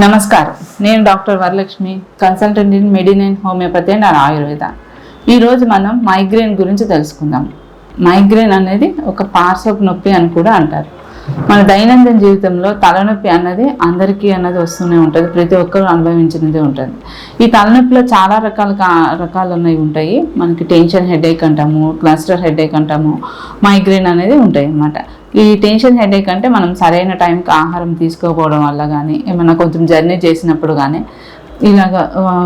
నమస్కారం. నేను doctor Varalakshmi consultant in medicine and homeopathy and Ayurveda. ఈరోజు మనం మైగ్రేన్ గురించి తెలుసుకుందాం. మైగ్రేన్ అనేది ఒక పార్శ్వపు నొప్పి అని కూడా అంటారు. మన దైనందిన జీవితంలో తలనొప్పి అన్నది అందరికీ అన్నది వస్తూనే ఉంటుంది. ప్రతి ఒక్కరూ అనుభవించినదే ఉంటుంది. ఈ తలనొప్పిలో చాలా రకాల కా- రకాలు అనేవి ఉంటాయి. మనకి టెన్షన్ హెడేక్ అంటాము క్లస్టర్ హెడేక్ అంటాము మైగ్రేన్ అనేది ఉంటాయి అన్నమాట. ఈ టెన్షన్ హెడేక్ అంటే మనం సరైన టైంకి ఆహారం తీసుకోకపోవడం వల్ల కానీ ఏమైనా కొంచెం జర్నీ చేసినప్పుడు కానీ ఇలాగ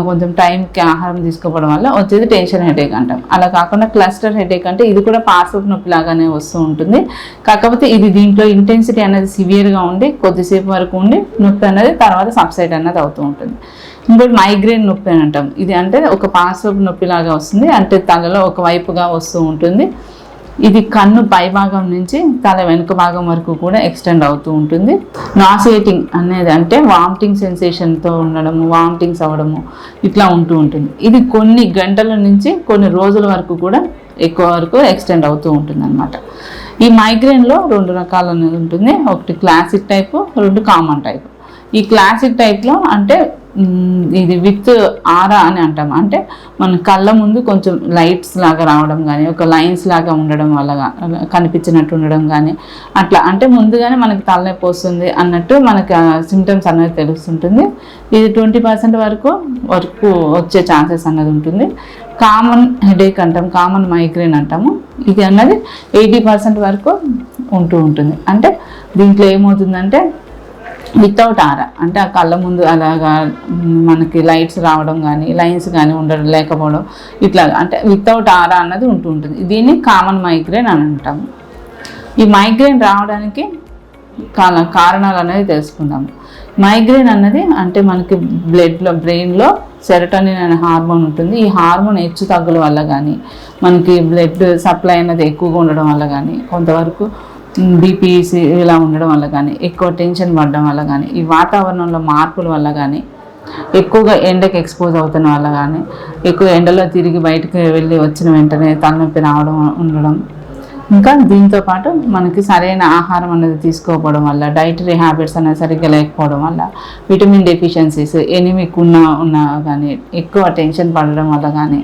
కొంచెం టైంకి ఆహారం తీసుకోవడం వల్ల వచ్చేది టెన్షన్ హెడేక్ అంటాం. అలా కాకుండా క్లస్టర్ హెడేక్ అంటే ఇది కూడా పార్శ్వపు నొప్పి లాగానే వస్తూ ఉంటుంది. కాకపోతే ఇది దీంట్లో ఇంటెన్సిటీ అనేది సివియర్గా ఉండి కొద్దిసేపు వరకు ఉండి నొప్పి అనేది తర్వాత సబ్సైడ్ అనేది అవుతూ ఉంటుంది. ఇంకోటి మైగ్రేన్ నొప్పి అని అంటాం. ఇది అంటే ఒక పార్శ్వపు నొప్పి లాగా వస్తుంది. అంటే తలలో ఒక వైపుగా వస్తూ ఉంటుంది. ఇది కన్ను పై భాగం నుంచి తల వెనుక భాగం వరకు కూడా ఎక్స్టెండ్ అవుతూ ఉంటుంది. నాసియేటింగ్ అనేది అంటే వామిటింగ్ సెన్సేషన్తో ఉండడము వామిటింగ్స్ అవ్వడము ఇట్లా ఉంటూ ఉంటుంది. ఇది కొన్ని గంటల నుంచి కొన్ని రోజుల వరకు కూడా ఎక్కువ వరకు ఎక్స్టెండ్ అవుతూ ఉంటుంది అనమాట ఈ మైగ్రేన్లో రెండు రకాలు అనేది ఉంటుంది. ఒకటి క్లాసిక్ టైపు రెండు కామన్ టైపు. ఈ క్లాసిక్ టైప్లో అంటే ఇది విత్ ఆరా అని అంటాం. అంటే మన కళ్ళ ముందు కొంచెం లైట్స్ లాగా రావడం కానీ ఒక లైన్స్ లాగా ఉండడం వల్ల కనిపించినట్టు ఉండడం కానీ అట్లా అంటే ముందుగానే మనకి తలనొప్పి వస్తుంది అన్నట్టు మనకి సిమ్టమ్స్ అనేది తెలుస్తుంటుంది. ఇది ట్వంటీ పర్సెంట్ వరకు వరకు వచ్చే ఛాన్సెస్ అన్నది ఉంటుంది. కామన్ హెడేక్ అంటాం కామన్ మైగ్రేన్ అంటాము. ఇది అన్నది ఎయిటీ పర్సెంట్ వరకు ఉంటూ ఉంటుంది. అంటే దీంట్లో ఏమవుతుందంటే వితౌట్ ఆర అంటే ఆ కళ్ళ ముందు అలాగా మనకి లైట్స్ రావడం కానీ లైన్స్ కానీ ఉండడం లేకపోవడం ఇట్లా అంటే వితౌట్ ఆర అన్నది ఉంటూ ఉంటుంది. దీన్ని కామన్ మైగ్రేన్ అని అంటాము. ఈ మైగ్రేన్ రావడానికి కాల కారణాలు అనేది తెలుసుకుందాము మైగ్రేన్ అన్నది అంటే మనకి బ్లడ్లో బ్రెయిన్లో సెరటోనిన్ అనే హార్మోన్ ఉంటుంది. ఈ హార్మోన్ హెచ్చు తగ్గుల వల్ల కానీ మనకి బ్లడ్ సప్లై అనేది ఎక్కువగా ఉండడం వల్ల కానీ కొంతవరకు బీపీసీ ఇలా ఉండడం వల్ల కానీ ఎక్కువ టెన్షన్ పడడం వల్ల కానీ ఈ వాతావరణంలో మార్పుల వల్ల కానీ ఎక్కువగా ఎండకి ఎక్స్పోజ్ అవుతున్న వల్ల కానీ ఎక్కువ ఎండలో తిరిగి బయటకు వెళ్ళి వచ్చిన వెంటనే తలనొప్పి రావడం ఉండడం ఇంకా దీంతో పాటు మనకి సరైన ఆహారం అనేది తీసుకోకపోవడం వల్ల డైటరీ హ్యాబిట్స్ అనేది సరిగ్గా లేకపోవడం వల్ల విటమిన్ డెఫిషియన్సీస్ ఎనిమిక్ ఉన్న ఉన్నా కానీ ఎక్కువ టెన్షన్ పడడం వల్ల కానీ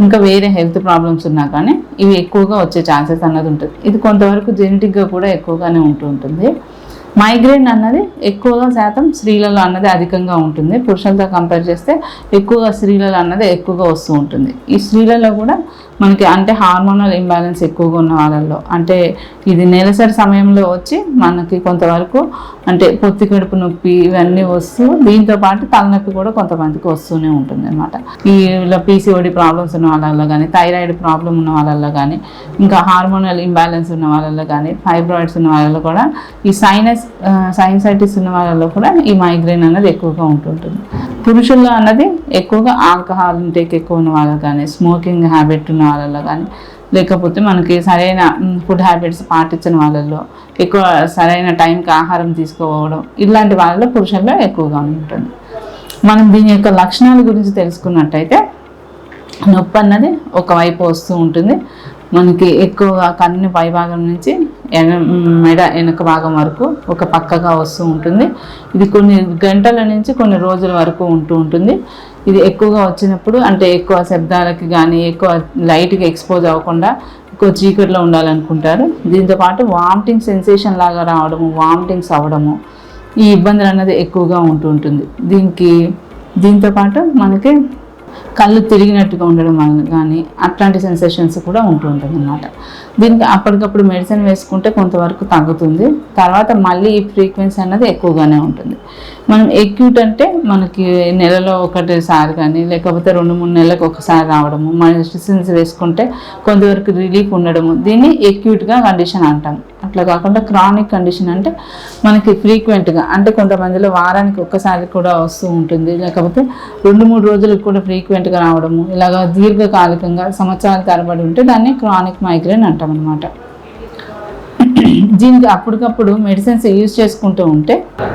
ఇంకా వేరే హెల్త్ ప్రాబ్లమ్స్ ఉన్నా కానీ ఇవి ఎక్కువగా వచ్చే ఛాన్సెస్ అన్నది ఉంటుంది. ఇది కొంతవరకు జెనెటిక్గా కూడా ఎక్కువగానే ఉంటూ ఉంటుంది. మైగ్రేన్ అన్నది ఎక్కువగా శాతం స్త్రీలలో అన్నది అధికంగా ఉంటుంది. పురుషులతో కంపేర్ చేస్తే ఎక్కువగా స్త్రీలలో అన్నది ఎక్కువగా వస్తూ ఉంటుంది. ఈ స్త్రీలలో కూడా మనకి అంటే హార్మోనల్ ఇంబ్యాలెన్స్ ఎక్కువగా ఉన్న వాళ్ళల్లో. అంటే ఇది నెలసరి సమయంలో వచ్చి మనకి కొంతవరకు అంటే పొత్తి కడుపు నొప్పి ఇవన్నీ వస్తూ దీంతో పాటు తలనొప్పి కూడా కొంతమందికి వస్తూనే ఉంటుంది అనమాట ఈ పీసీఓడి ప్రాబ్లమ్స్ ఉన్న వాళ్ళల్లో కానీ థైరాయిడ్ ప్రాబ్లం ఉన్న వాళ్ళల్లో కానీ ఇంకా హార్మోనల్ ఇంబ్యాలెన్స్ ఉన్న వాళ్ళల్లో కానీ ఫైబ్రాయిడ్స్ ఉన్న వాళ్ళలో కూడా ఈ సైనస్ సైనసైటిస్ ఉన్న వాళ్ళలో కూడా ఈ మైగ్రేన్ అనేది ఎక్కువగా ఉంటుంటుంది. పురుషుల్లో అన్నది ఎక్కువగా ఆల్కహాల్ ఇంటేక్ ఎక్కువ ఉన్న వాళ్ళు కానీ స్మోకింగ్ హ్యాబిట్ ఉన్న వాళ్ళలో కానీ. లేకపోతే మనకి సరైన ఫుడ్ హ్యాబిట్స్ పాటించిన వాళ్ళల్లో ఎక్కువ సరైన టైంకి ఆహారం తీసుకోవడం ఇలాంటి వాళ్ళలో పురుషుల్లో ఎక్కువగా ఉంటుంది. మనం దీని యొక్క లక్షణాల గురించి తెలుసుకున్నట్టయితే నొప్పి అన్నది ఒకవైపు వస్తూ ఉంటుంది. మనకి ఎక్కువగా కన్ను పైభాగం నుంచి ఎన మెడ వెనుక భాగం వరకు ఒక పక్కగా వస్తూ ఉంటుంది. ఇది కొన్ని గంటల నుంచి కొన్ని రోజుల వరకు ఉంటూ ఉంటుంది. ఇది ఎక్కువగా వచ్చినప్పుడు అంటే ఎక్కువ శబ్దాలకి కానీ ఎక్కువ లైట్కి ఎక్స్పోజ్ అవ్వకుండా ఎక్కువ చీకటిలో ఉండాలనుకుంటారు. దీంతో పాటు వామిటింగ్ సెన్సేషన్ లాగా రావడము వామిటింగ్స్ అవ్వడము ఈ ఇబ్బందులు అన్నది ఎక్కువగా ఉంటూ ఉంటుంది. దీనికి దీంతో పాటు మనకి కళ్ళు తిరిగినట్టుగా ఉండడం వల్ల కానీ అట్లాంటి సెన్సేషన్స్ కూడా ఉంటూ ఉంటుంది అనమాట దీనికి అప్పటికప్పుడు మెడిసిన్ వేసుకుంటే కొంతవరకు తగ్గుతుంది. తర్వాత మళ్ళీ ఈ ఫ్రీక్వెన్సీ అన్నది ఎక్కువగానే ఉంటుంది. మనం ఎక్యూట్ అంటే మనకి నెలలో ఒకటిసారి కానీ లేకపోతే రెండు మూడు నెలలకు ఒకసారి రావడము మెడిసిన్స్ వేసుకుంటే కొంతవరకు రిలీఫ్ ఉండడము దీన్ని ఎక్యూట్గా కండిషన్ అంటాం. అట్లా కాకుండా క్రానిక్ కండిషన్ అంటే మనకి ఫ్రీక్వెంట్గా అంటే కొంతమందిలో వారానికి ఒక్కసారి కూడా వస్తూ ఉంటుంది. లేకపోతే రెండు మూడు రోజులకు కూడా ఫ్రీక్వెంట్గా రావడము ఇలాగ దీర్ఘకాలికంగా సంవత్సరాల తరబడి ఉంటే దాన్ని క్రానిక్ మైగ్రేన్ అంటాం అనమాట దీనికి అప్పటికప్పుడు మెడిసిన్స్ యూజ్ చేసుకుంటూ ఉంటే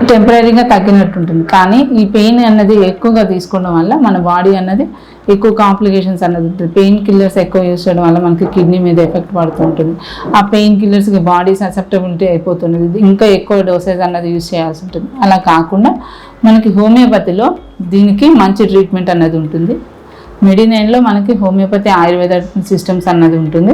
టెంపరీగా తగ్గినట్టు ఉంటుంది కానీ ఈ పెయిన్ అన్నది ఎక్కువగా తీసుకోవడం వల్ల మన బాడీ అన్నది ఎక్కువ కాంప్లికేషన్స్ అన్నది ఉంటుంది. పెయిన్ కిల్లర్స్ ఎక్కువ యూజ్ చేయడం వల్ల మనకి కిడ్నీ మీద ఎఫెక్ట్ పడుతూ ఉంటుంది ఆ పెయిన్ కిల్లర్స్కి బాడీ ససెప్టబిలిటీ అయిపోతున్నది. ఇంకా ఎక్కువ డోసేజ్ అన్నది యూజ్ చేయాల్సి ఉంటుంది. అలా కాకుండా మనకి హోమియోపతిలో దీనికి మంచి ట్రీట్మెంట్ అన్నది ఉంటుంది. మెడినైన్లో మనకి హోమియోపతి ఆయుర్వేద సిస్టమ్స్ అన్నది ఉంటుంది.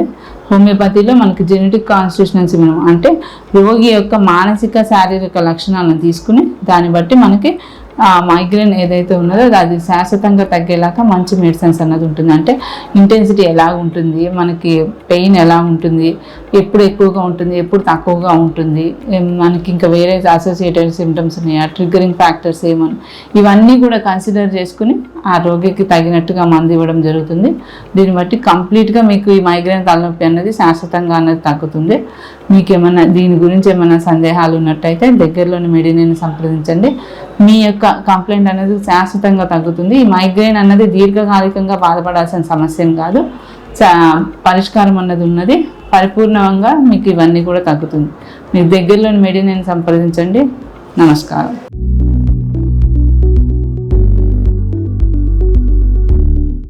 హోమియోపతిలో మనకి జెనెటిక్ కాన్స్టిట్యూషన్సీ మనం అంటే రోగి యొక్క మానసిక శారీరక లక్షణాలను తీసుకుని దాన్ని బట్టి మనకి ఆ మైగ్రేన్ ఏదైతే ఉన్నదో అది శాశ్వతంగా తగ్గేలాగా మంచి మెడిసిన్స్ అన్నది ఉంటుంది. అంటే ఇంటెన్సిటీ ఎలా ఉంటుంది? మనకి పెయిన్ ఎలా ఉంటుంది? ఎప్పుడు ఎక్కువగా ఉంటుంది? ఎప్పుడు తక్కువగా ఉంటుంది? మనకి ఇంకా వేరే అసోసియేటెడ్ సిమ్టమ్స్ ఉన్నాయా? ట్రిగరింగ్ ఫ్యాక్టర్స్ ఏమని ఇవన్నీ కూడా కన్సిడర్ చేసుకుని ఆ రోగికి తగినట్టుగా మందు ఇవ్వడం జరుగుతుంది. దీన్ని బట్టి కంప్లీట్గా మీకు ఈ మైగ్రేన్ తలనొప్పి అన్నది శాశ్వతంగా అన్నది తగ్గుతుంది. మీకు ఏమైనా దీని గురించి ఏమైనా సందేహాలు ఉన్నట్టయితే దగ్గరలోని మెడిని సంప్రదించండి. మీ యొక్క కంప్లైంట్ అనేది శాశ్వతంగా తగ్గుతుంది. ఈ మైగ్రేన్ అన్నది దీర్ఘకాలికంగా బాధపడాల్సిన సమస్య కాదు. పరిష్కారం అన్నది ఉన్నది. పరిపూర్ణంగా మీకు ఇవన్నీ కూడా తగ్గుతుంది. మీ దగ్గరలోని మెడిని సంప్రదించండి. నమస్కారం.